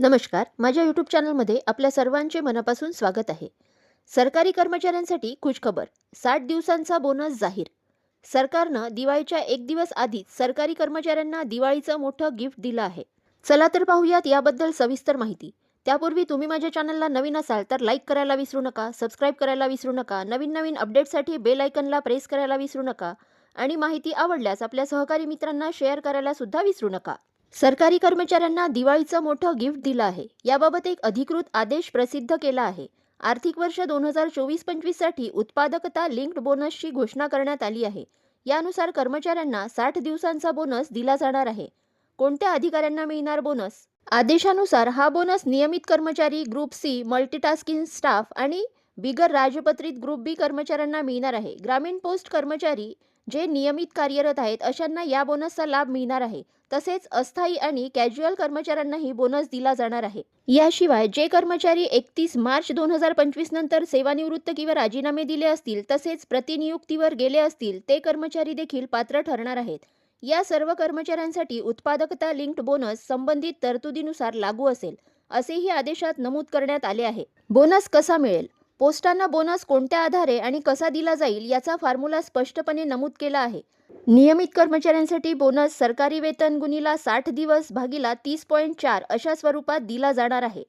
नमस्कार माझ्या यूट्यूब चॅनलमध्ये आपल्या सर्वांचे मनापासून स्वागत आहे. सरकारी कर्मचाऱ्यांसाठी खुशखबर साठ दिवसांचा बोनस जाहीर. सरकारनं दिवाळीच्या एक दिवस आधीच सरकारी कर्मचाऱ्यांना दिवाळीचं मोठं गिफ्ट दिलं आहे. चला तर पाहूयात याबद्दल सविस्तर माहिती. त्यापूर्वी तुम्ही माझ्या चॅनलला नवीन असाल तर लाईक करायला विसरू नका सबस्क्राईब करायला विसरू नका नवीन नवीन अपडेटसाठी बेल आयकनला प्रेस करायला विसरू नका आणि माहिती आवडल्यास आपल्या सहकारी मित्रांना शेअर करायला सुद्धा विसरू नका. सरकारी कर्मचाऱ्यांना दिवाळीचं मोठं गिफ्ट दिलं आहे. याबाबत एक अधिकृत आदेश प्रसिद्ध केला आहे. आर्थिक वर्ष दोन हजार चोवीस पंचवीससाठी उत्पादकता लिंक्ड बोनसची घोषणा करण्यात आली आहे. यानुसार कर्मचाऱ्यांना साठ दिवसांचा बोनस दिला जाणार आहे. कोणत्या अधिकाऱ्यांना मिळणार बोनस? आदेशानुसार हा बोनस नियमित कर्मचारी ग्रुप सी मल्टीटास्किंग स्टाफ आणि बिगर राजपत्रित ग्रुप बी कर्मचाऱ्यांना मिळणार आहे. ग्रामीण पोस्ट कर्मचारी जे नियमित कार्यरत आहेत अशांना या बोनसचा लाभ मिळणार आहे. तसेच अस्थायी आणि कॅज्युअल कर्मचाऱ्यांनाही बोनस दिला जाणार आहे. याशिवाय जे कर्मचारी एकतीस मार्च दोन हजार पंचवीस नंतर सेवानिवृत्त किंवा राजीनामे दिले असतील तसेच प्रतिनियुक्तीवर गेले असतील ते कर्मचारी देखील पात्र ठरणार आहेत. या सर्व कर्मचाऱ्यांसाठी उत्पादकता लिंक्ड बोनस संबंधित तरतुदीनुसार लागू असेल असेही आदेशात नमूद करण्यात आले आहे. बोनस कसा मिळेल? पोस्टांना बोनस कोणत्या आधारे आणि कसा दिला जाईल याचा फॉर्म्युला स्पष्टपणे नमूद केला आहे. नियमित कर्मचाऱ्यांसाठी बोनस सरकारी वेतन गुणीला साठ दिवस भागीला तीस पॉईंट चार अशा स्वरूपात दिला जाणार आहे.